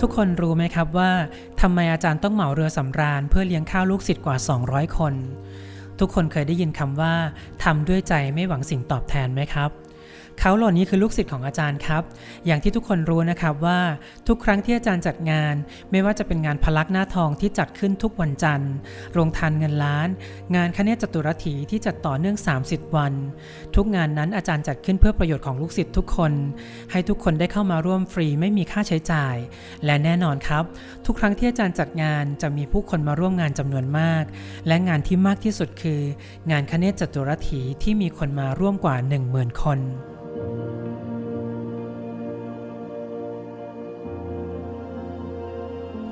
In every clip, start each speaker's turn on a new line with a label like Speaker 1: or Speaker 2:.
Speaker 1: ทุกคนรู้ไหมครับว่าทำไมอาจารย์ต้องเหมาเรือสำราญเพื่อเลี้ยงข้าวลูกศิษย์กว่า 200 คน ทุกคนเคยได้ยินคำว่าทำด้วยใจไม่หวังสิ่งตอบแทนไหมครับ เขาเหล่านี้คือลูกศิษย์ของอาจารย์ครับ อย่างที่ทุกคนรู้นะครับว่าทุกครั้งที่อาจารย์จัดงาน ไม่ว่าจะเป็นงานพลักหน้าทองที่จัดขึ้นทุกวันจันทร์ โรงทานเงินล้าน งานคเนศจตุรถีที่จัดต่อเนื่อง 30 วัน ทุกงานนั้นอาจารย์จัดขึ้นเพื่อประโยชน์ของลูกศิษย์ทุกคน ให้ทุกคนได้เข้ามาร่วมฟรีไม่มีค่าใช้จ่าย และแน่นอนครับ ทุกครั้งที่อาจารย์จัดงานจะมีผู้คนมาร่วมงานจำนวนมาก และงานที่มากที่สุดคือ งานคเนศจตุรถีที่มีคนมาร่วมกว่า 10,000 คน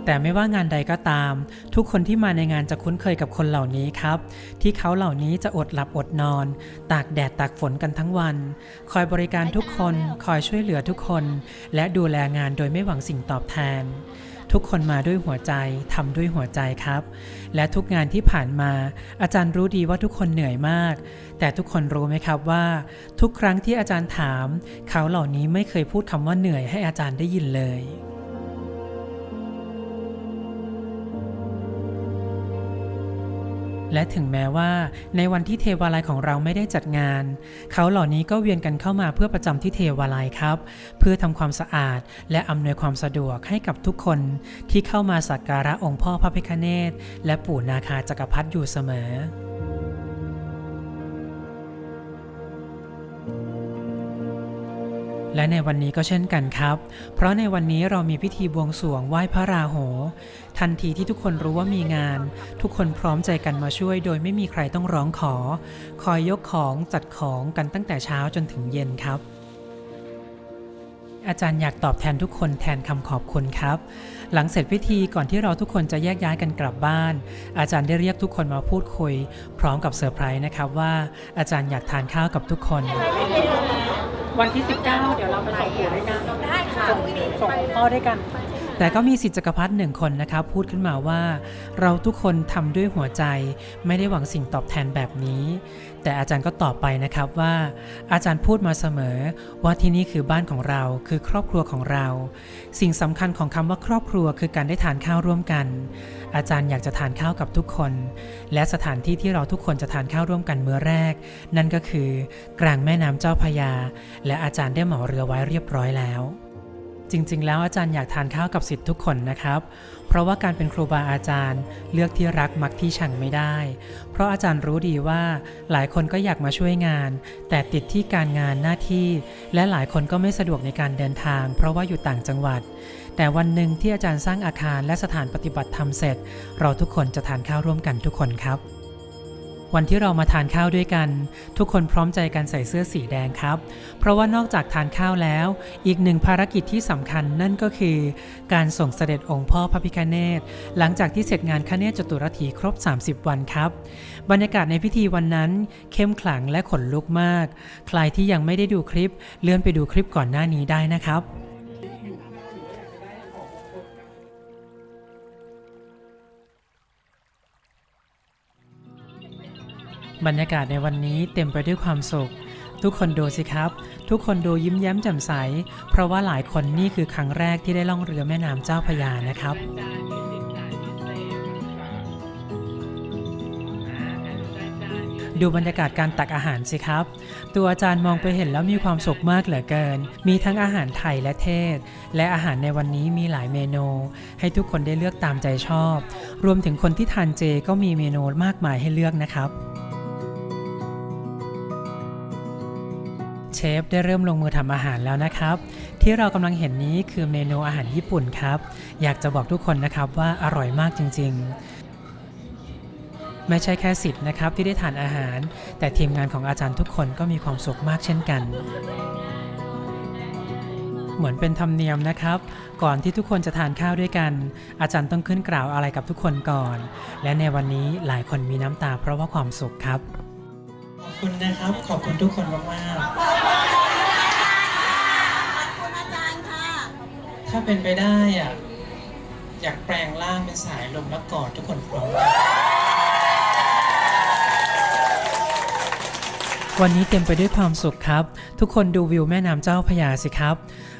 Speaker 1: แต่ไม่ว่างานใดก็ตาม ทุกคนที่มาในงานจะคุ้นเคยกับคนเหล่านี้ครับ ที่เขาเหล่านี้จะอดหลับอดนอน ตากแดดตากฝนกันทั้งวัน คอยบริการทุกคน คอยช่วยเหลือทุกคน และดูแลงานโดยไม่หวังสิ่งตอบแทน ทุกคนมาด้วยหัวใจทำด้วยหัวใจครับ และทุกงานที่ผ่านมา อาจารย์รู้ดีว่าทุกคนเหนื่อยมาก แต่ทุกคนรู้ไหมครับว่า ทุกครั้งที่อาจารย์ถาม เขาเหล่านี้ไม่เคยพูดคำว่าเหนื่อยให้อาจารย์ได้ยินเลย และถึงแม้ว่าในวันที่เทวาลัยของเราไม่ได้จัดงาน เขาเหล่านี้ก็เวียนกันเข้ามาเพื่อประจำที่เทวาลัยครับ เพื่อทำความสะอาดและอำนวยความสะดวกให้กับทุกคนที่เข้ามาสักการะองค์พ่อพระพิฆเนศและปู่นาคาจักรพรรดิอยู่เสมอ และในวันนี้ก็เช่นกันครับ เพราะในวันนี้เรามีพิธีบวงสรวงไหว้พระราโห ทันทีที่ทุกคนรู้ว่ามีงาน ทุกคนพร้อมใจกันมาช่วย โดยไม่มีใครต้องร้องขอ คอยยกของจัดของกันตั้งแต่เช้าจนถึงเย็นครับ อาจารย์อยากตอบแทนทุกคนแทนคำขอบคุณครับ หลังเสร็จพิธีก่อนที่เราทุกคนจะแยกย้ายกันกลับบ้าน อาจารย์ได้เรียกทุกคนมาพูดคุย พร้อมกับเซอร์ไพรส์นะครับว่า อาจารย์อยากทานข้าวกับทุกคน วันที่ 19 เดี๋ยวเราไปส่งปู่ด้วยกัน
Speaker 2: ได้ค่ะ
Speaker 1: ส่งส่งพ่อด้วยกัน แต่ก็มีสิทธิจักรพรรดิหนึ่งคนนะครับพูดขึ้นมาว่า เราทุกคนทำด้วยหัวใจ ไม่ได้หวังสิ่งตอบแทนแบบนี้ แต่อาจารย์ก็ตอบไปนะครับว่า อาจารย์พูดมาเสมอ ว่าที่นี่คือบ้านของเราคือครอบครัวของเรา สิ่งสำคัญของคำว่าครอบครัวคือการได้ทานข้าวร่วมกัน อาจารย์อยากจะทานข้าวกับทุกคน และสถานที่ที่เราทุกคนจะทานข้าวร่วมกันเมื้อแรก นั่นก็คือกลางแม่น้ำเจ้าพยา และอาจารย์ได้เหมาเรือไว้เรียบร้อยแล้ว จริงๆ แล้วอาจารย์อยากทานข้าวกับสิทธิ์ทุกคนนะครับ เพราะว่าการเป็นครูบาอาจารย์เลือกที่รักมักที่ชังไม่ได้ เพราะอาจารย์รู้ดีว่าหลายคนก็อยากมาช่วยงาน แต่ติดที่การงานหน้าที่ และหลายคนก็ไม่สะดวกในการเดินทาง เพราะว่าอยู่ต่างจังหวัด แต่วันหนึ่งที่อาจารย์สร้างอาคารและสถานปฏิบัติธรรมเสร็จ เราทุกคนจะทานข้าวร่วมกันทุกคนครับ วันที่เรามาทานข้าวด้วยกัน ทุกคนพร้อมใจกันใส่เสื้อสีแดงครับ เพราะว่านอกจากทานข้าวแล้ว อีกหนึ่งภารกิจที่สำคัญนั่นก็คือ การส่งเสด็จองค์พ่อพระพิฆเนศหลังจากที่เสร็จงานคเนศจตุรถีครบ 30 วันครับ บรรยากาศในพิธีวันนั้น เข้มขลังและขนลุกมาก ใครที่ยังไม่ได้ดูคลิปเลื่อนไปดูคลิปก่อนหน้านี้ได้นะครับ บรรยากาศในวันนี้เต็มไปด้วยความสุข ทุกคนดูสิครับ ทุกคนดูยิ้มแย้มแจ่มใส เพราะว่าหลายคนนี่คือครั้งแรกที่ได้ล่องเรือแม่น้ำเจ้าพยานะครับดูบรรยากาศการตักอาหารสิครับ ตัวอาจารย์มองไปเห็นแล้วมีความสุขมากเหลือเกิน มีทั้งอาหารไทยและเทศ และอาหารในวันนี้มีหลายเมนู ให้ทุกคนได้เลือกตามใจชอบ รวมถึงคนที่ทานเจก็มีเมนูมากมายให้เลือกนะครับ เชฟได้เริ่มลงมือทำอาหารแล้วนะครับ ที่เรากำลังเห็นนี้คือเมนูอาหารญี่ปุ่นครับ อยากจะบอกทุกคนนะครับว่าอร่อยมากจริง ๆ ไม่ใช่แค่สิทธิ์นะครับที่ได้ทานอาหาร แต่ทีมงานของอาจารย์ทุกคนก็มีความสุขมากเช่นกัน เหมือนเป็นธรรมเนียมนะครับ ก่อนที่ทุกคนจะทานข้าวด้วยกัน อาจารย์ต้องขึ้นกล่าวอะไรกับทุกคนก่อน และในวันนี้หลายคนมีน้ำตาเพราะว่าความสุขครับขอบคุณนะครับ ขอบคุณทุกคนมากๆ ถ้าเป็นไปได้อะอยากแปลงร่างเป็นสายลมแล้วกอดทุกคนพร้อมกันวันนี้เต็มไปด้วยความสุขครับ ทุกคนดูวิวแม่น้ำเจ้าพยาสิครับ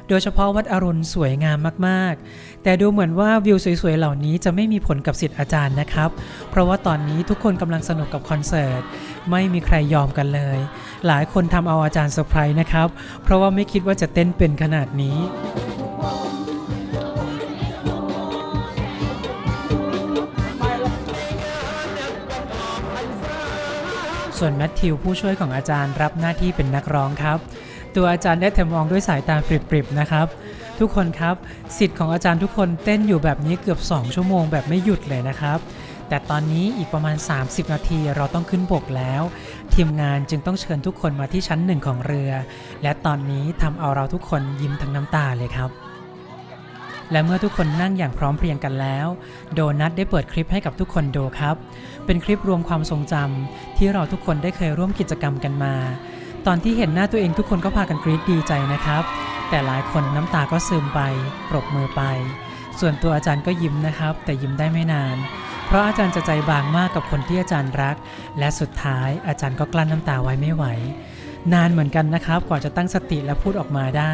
Speaker 1: โดยเฉพาะวัดอรุณสวยงามมากๆ แต่ดูเหมือนว่าวิวสวยๆเหล่านี้จะไม่มีผลกับสิทธิ์อาจารย์นะครับ เพราะว่าตอนนี้ทุกคนกำลังสนุกกับคอนเสิร์ต ไม่มีใครยอมกันเลย หลายคนทำเอาอาจารย์เซอร์ไพรส์นะครับ เพราะว่าไม่คิดว่าจะเต้นเป็นขนาดนี้ ส่วนแมทธิวผู้ช่วยของอาจารย์รับหน้าที่เป็นนักร้องครับ ตัวอาจารย์ได้แต่มองด้วยสายตาปริบๆนะครับ ทุกคนครับสิทธิ์ของอาจารย์ทุกคนเต้นอยู่แบบนี้เกือบ 2 ชั่วโมงแบบไม่หยุดเลยนะครับ แต่ตอนนี้อีกประมาณ 30 นาทีเราต้องขึ้นบกแล้ว ทีมงานจึงต้องเชิญทุกคนมาที่ชั้นหนึ่งของเรือ และตอนนี้ทำเอาเราทุกคนยิ้มทั้งน้ำตาเลยครับ และเมื่อทุกคนนั่งอย่างพร้อมเพรียงกันแล้ว โดนัทได้เปิดคลิปให้กับทุกคนดูครับ เป็นคลิปรวมความทรงจำที่เราทุกคนได้เคยร่วมกิจกรรมกันมา ตอนที่เห็นหน้าตัวเองทุกคนก็พากันกรี๊ดดีใจนะครับ แต่หลายคนน้ำตาก็ซึมไป ปรบมือไป ส่วนตัวอาจารย์ก็ยิ้มนะครับ แต่ยิ้มได้ไม่นาน เพราะอาจารย์จะใจบางมากกับคนที่อาจารย์รัก และสุดท้ายอาจารย์ก็กลั้นน้ำตาไว้ไม่ไหว นานเหมือนกันนะครับ กว่าจะตั้งสติและพูดออกมาได้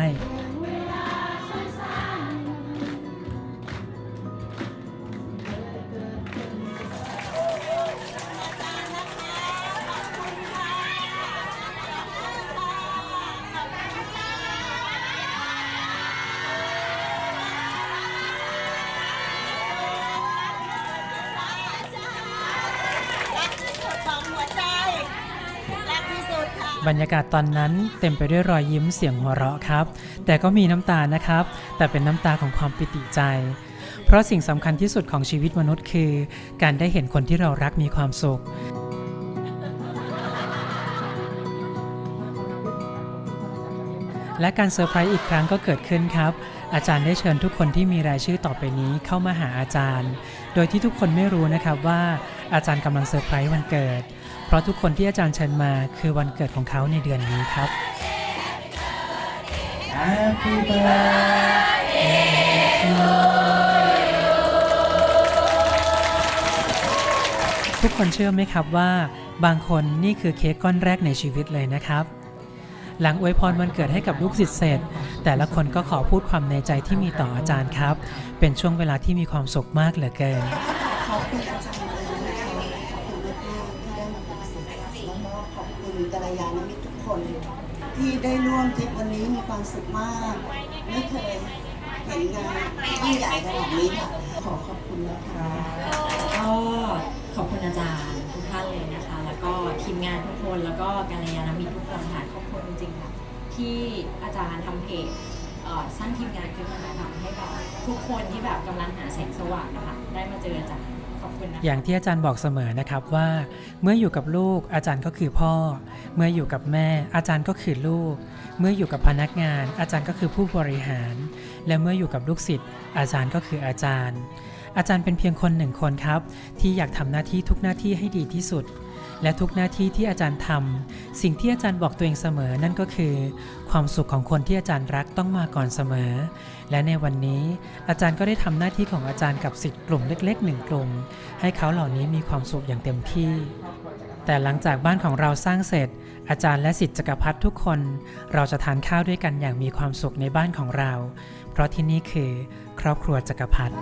Speaker 1: บรรยากาศตอนนั้นเต็มไปด้วยรอยยิ้มเสียงหัวเราะครับ แต่ก็มีน้ำตานะครับ แต่เป็นน้ำตาของความปิติใจ เพราะสิ่งสำคัญที่สุดของชีวิตมนุษย์คือ การได้เห็นคนที่เรารักมีความสุขและการเซอร์ไพรส์อีกครั้งก็เกิดขึ้นครับ อาจารย์ได้เชิญทุกคนที่มีรายชื่อต่อไปนี้เข้ามาหาอาจารย์ โดยที่ทุกคนไม่รู้นะครับว่าอาจารย์กำลังเซอร์ไพรส์วันเกิด เพราะทุกคนที่อาจารย์เชิญมาคือวันเกิดของเขาในเดือนนี้ครับ Happy birthday to you ทุกคนเชื่อไหมครับว่า บางคนนี่คือเค้กก้อนแรกในชีวิตเลยนะครับ หลังอวยพรวันเกิดให้กับลูกศิษย์เสร็จ แต่ละคนก็ขอพูดความในใจที่มีต่ออาจารย์ครับ เป็นช่วงเวลาที่มีความสุขมากเหลือเกิน
Speaker 3: ขอบคุณอาจารย์ ที่ได้ร่วมทริปวันนี้มีความสุขมาก ไม่เคยเห็นงานที่ใหญ่ขนาดนี้ค่ะ ขอขอบคุณนะคะ
Speaker 4: ก็ขอบคุณอาจารย์ทุกท่านเลยนะคะ แล้วก็ทีมงานทุกคนแล้วก็กัลยาณมิตรทุกคนค่ะขอบคุณจริงๆค่ะที่อาจารย์ทำเพจเอ่อสร้างทีมงานขึ้นมาทำให้แบบทุกคนที่แบบกำลังหาแสงสว่างนะคะ ได้มาเจออาจารย์ อ
Speaker 1: ย่างที่อาจารย์บอกเสมอนะครับว่า เมื่ออยู่กับลูกอาจารย์ก็คือพ่อ เมื่ออยู่กับแม่ อาจารย์ก็คือลูก เมื่ออยู่กับพนักงาน อาจารย์ก็คือผู้บริหาร และเมื่ออยู่กับลูกศิษย์อาจารย์ก็คืออาจารย์ อาจารย์เป็นเพียงคนหนึ่งคนครับ ที่อยากทำหน้าที่ทุกหน้าที่ให้ดีที่สุด และทุกหน้าที่ที่อาจารย์ทำสิ่งที่อาจารย์บอกตัวเองเสมอนั่นก็คือ ความสุขของคนที่อาจารย์รักต้องมาก่อนเสมอ และในวันนี้อาจารย์ก็ได้ทำหน้าที่ของอาจารย์กับสิทธิ์กลุ่มเล็กๆหนึ่งกลุ่ม ให้เขาเหล่านี้มีความสุขอย่างเต็มที่ แต่หลังจากบ้านของเราสร้างเสร็จ อาจารย์และสิทธิจักรพรรดิทุกคน เราจะทานข้าวด้วยกันอย่างมีความสุขในบ้านของเรา เพราะที่นี่คือ ครอบครัวจักรพรรดิ